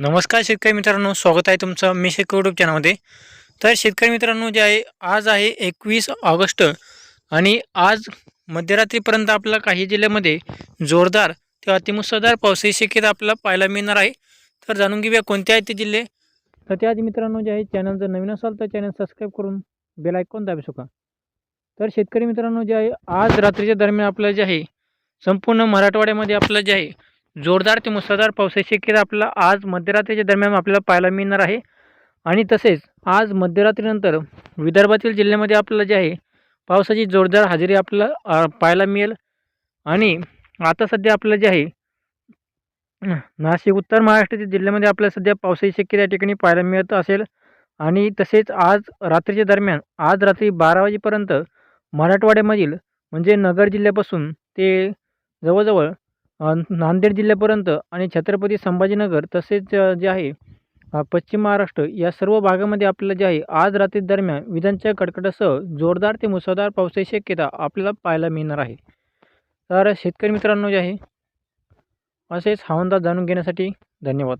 नमस्कार शेतकरी मित्रांनो स्वागत आहे तुमचं मी शेतकरी यूट्यूब चॅनलमध्ये तर शेतकरी मित्रांनो जे आहे आज आहे एकवीस ऑगस्ट आणि आज मध्यरात्रीपर्यंत आपल्याला काही जिल्ह्यामध्ये जोरदार ते अतिमुसळधार पावसाची शक्यता आपल्याला पाहायला मिळणार आहे. तर जाणून घेऊया कोणते आहेत ते जिल्हे. तर त्याआधी मित्रांनो जे आहे चॅनल जर नवीन असाल तर चॅनल सबस्क्राईब करून बेल आयकॉन दाबू शका तर शेतकरी मित्रांनो जे आहे आज रात्रीच्या दरम्यान आपलं जे आहे संपूर्ण मराठवाड्यामध्ये आपलं जे आहे जोरदार ते मुसळधार पावसाची शक्यता आपल्याला आज मध्यरात्रीच्या दरम्यान आपल्याला पाहायला मिळणार आहे. आणि तसेच आज मध्यरात्रीनंतर विदर्भातील जिल्ह्यामध्ये आपल्याला जे आहे पावसाची जोरदार हजेरी आपल्याला पाहायला मिळेल. आणि आता सध्या आपल्याला जे आहे नाशिक उत्तर महाराष्ट्रातील जिल्ह्यामध्ये आपल्याला सध्या पावसाची शक्यता या ठिकाणी पाहायला मिळत असेल. आणि तसेच आज रात्रीच्या दरम्यान आज रात्री बारा वाजेपर्यंत मराठवाड्यामधील म्हणजे नगर जिल्ह्यापासून ते जवळजवळ नांदेड जिल्ह्यापर्यंत आणि छत्रपती संभाजीनगर तसेच जे आहे पश्चिम महाराष्ट्र या सर्व भागामध्ये आपल्याला जे आहे आज रात्री दरम्यान विजांच्या कडकडासह जोरदार ते मुसळधार पावसाची शक्यता आपल्याला पाहायला मिळणार आहे. तर शेतकरी मित्रांनो जे आहे असेच हवामान जाणून घेण्यासाठी धन्यवाद.